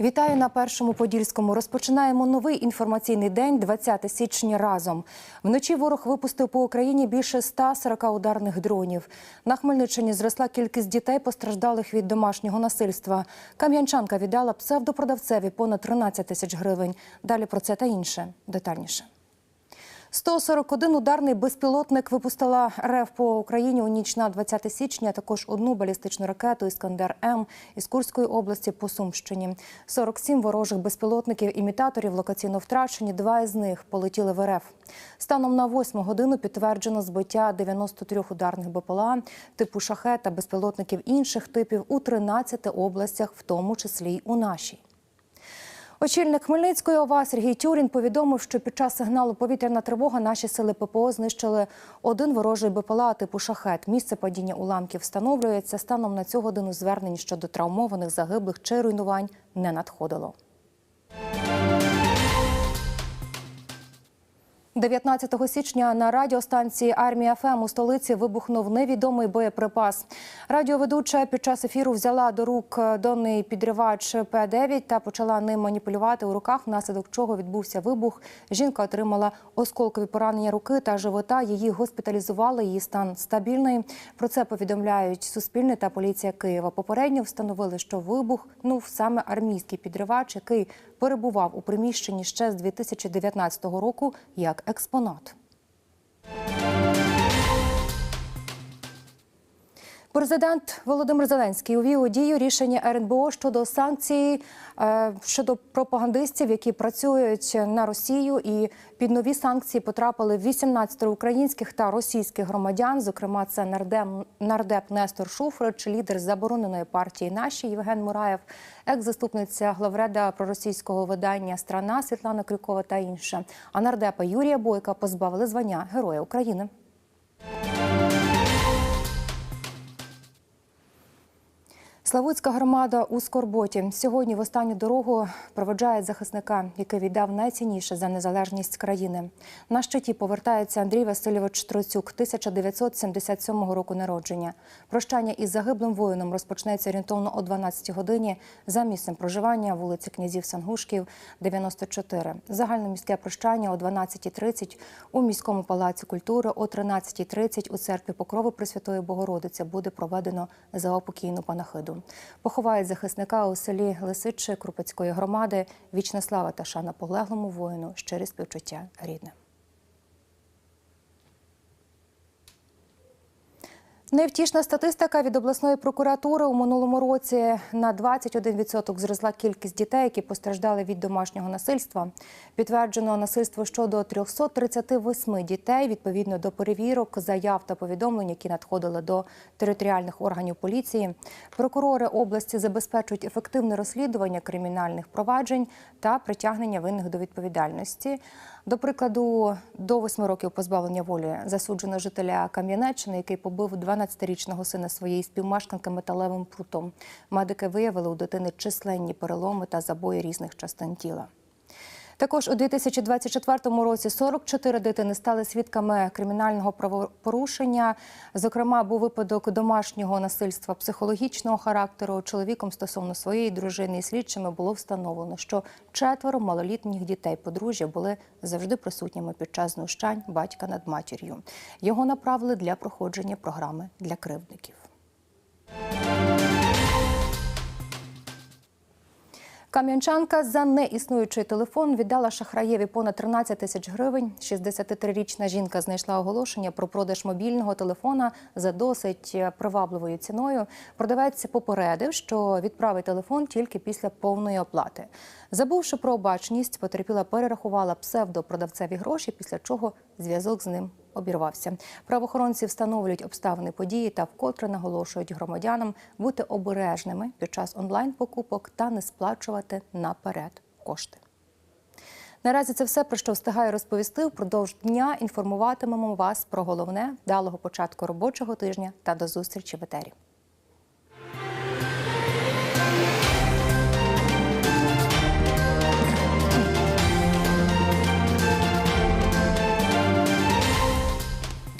Вітаю на першому подільському. Розпочинаємо новий інформаційний день, 20 січня. Разом вночі ворог випустив по Україні більше 140 ударних дронів. На Хмельниччині зросла кількість дітей, постраждалих від домашнього насильства. Кам'янчанка віддала псевдопродавцеві понад 13 тисяч гривень. Далі про це та інше детальніше. 141 ударний безпілотник випустила РФ по Україні у ніч на 20 січня. Також одну балістичну ракету Іскандер М із Курської області по Сумщині. 47 ворожих безпілотників імітаторів локаційно втрачені. Два із них полетіли в РФ. Станом на 8 годину підтверджено збиття 93 ударних БПЛА типу шахет та безпілотників інших типів у 13 областях, в тому числі й у нашій. Очільник Хмельницької ОВА Сергій Тюрін повідомив, що під час сигналу повітряна тривога наші сили ППО знищили один ворожий БПЛА типу шахет. Місце падіння уламків встановлюється. Станом на цю годину звернень щодо травмованих, загиблих чи руйнувань не надходило. 19 січня на радіостанції Армія ФМ у столиці вибухнув невідомий боєприпас. Радіоведуча під час ефіру взяла до рук донний підривач П-9 та почала ним маніпулювати у руках, внаслідок чого відбувся вибух. Жінка отримала осколкові поранення руки та живота. Її госпіталізували. Її стан стабільний. Про це повідомляють Суспільне та поліція Києва. Попередньо встановили, що вибух ну саме армійський підривач, який перебував у приміщенні ще з 2019 року як експонат. Президент Володимир Зеленський увів у дію рішення РНБО щодо санкцій е, щодо пропагандистів, які працюють на Росію, і під нові санкції потрапили 18 українських та російських громадян. Зокрема, це нардеп, нардеп Нестор Шуфрич, лідер забороненої партії «Наші» Євген Мураєв, екс-заступниця главреда проросійського видання Страна Світлана Крюкова та інше. А нардепа Юрія Бойка позбавили звання Героя України. Славутська громада у Скорботі сьогодні в останню дорогу проведжає захисника, який віддав найцінніше за незалежність країни. На щиті повертається Андрій Васильович Троцюк, 1977 року народження. Прощання із загиблим воїном розпочнеться орієнтовно о 12 годині за місцем проживання вулиці князів Сангушків, 94. Загальне міське прощання о 12.30 у міському палаці культури, о 13.30 у церкві Покрови Пресвятої Богородиці буде проведено заопокійну панахиду. Поховають захисника у селі Лисичі Крупецької громади. Вічна слава та шана полеглому воїну, щирі співчуття рідним. Невтішна статистика від обласної прокуратури у минулому році на 21% зросла кількість дітей, які постраждали від домашнього насильства. Підтверджено насильство щодо 338 дітей відповідно до перевірок, заяв та повідомлень, які надходили до територіальних органів поліції. Прокурори області забезпечують ефективне розслідування кримінальних проваджень та притягнення винних до відповідальності. До прикладу, до 8 років позбавлення волі засуджено жителя Кам'янеччини, який побив 12-річного сина своєї співмешканки металевим прутом. Медики виявили у дитини численні переломи та забої різних частин тіла. Також у 2024 році 44 дитини стали свідками кримінального правопорушення. Зокрема, був випадок домашнього насильства психологічного характеру. Чоловіком стосовно своєї дружини і слідчими було встановлено, що четверо малолітніх дітей подружжя були завжди присутніми під час знущань батька над матір'ю. Його направили для проходження програми для кривдників. Кам'янчанка за неіснуючий телефон віддала шахраєві понад 13 тисяч гривень. 63-річна жінка знайшла оголошення про продаж мобільного телефона за досить привабливою ціною. Продавець попередив, що відправить телефон тільки після повної оплати. Забувши про обачність, потерпіла перерахувала псевдопродавцеві гроші, після чого зв'язок з ним обірвався. Правоохоронці встановлюють обставини події та вкотре наголошують громадянам бути обережними під час онлайн-покупок та не сплачувати наперед кошти. Наразі це все про що встигаю розповісти. Впродовж дня інформуватимемо вас про головне далого початку робочого тижня та до зустрічі в етері.